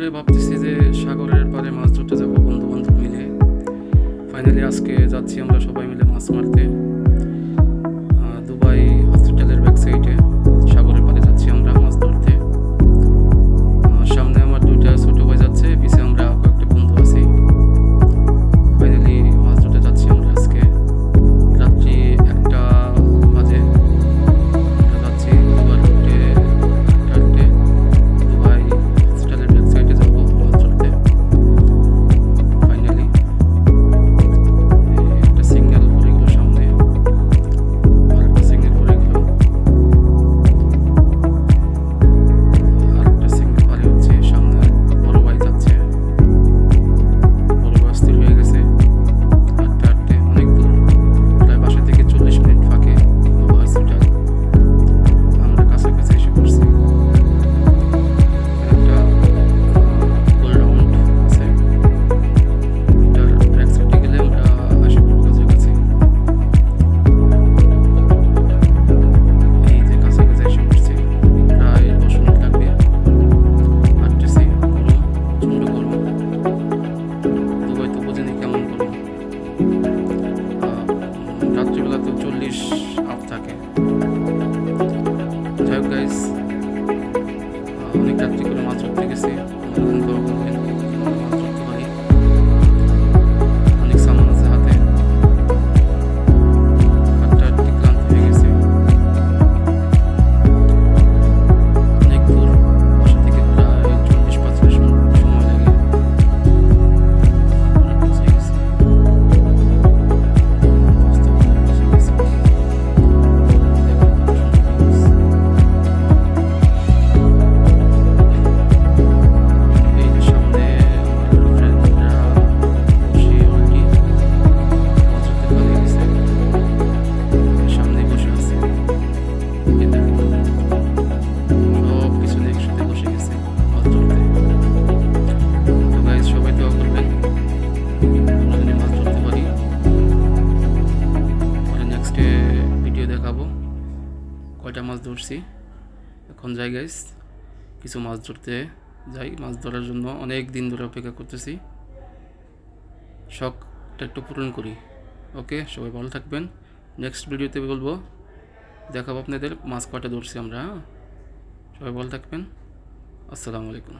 ধরে ভাবতেছি যে সাগরের পারে মাছ ধরতে যাব বন্ধু বান্ধব মিলে। ফাইনালি আজকে যাচ্ছি আমরা সবাই মিলে মাছ মারতে। তো আপ থাকে। যাই হোক গাইস অনেক রাত্রি করে মাছ ধরতে গেছি। কয়টা মাছ ধরছি। এখন যাই গাইস কিছু মাছ ধরতে যাই। মাছ ধরার জন্য অনেক দিন ধরে অপেক্ষা করতেছি। শখটা একটু পূরণ করি। ওকে সবাই ভালো থাকবেন। নেক্সট ভিডিওতে বলব, দেখাবো আপনাদের মাছ কয়টা ধরছি আমরা হ্যাঁ? সবাই ভালো থাকবেন। আসসালামু আলাইকুম।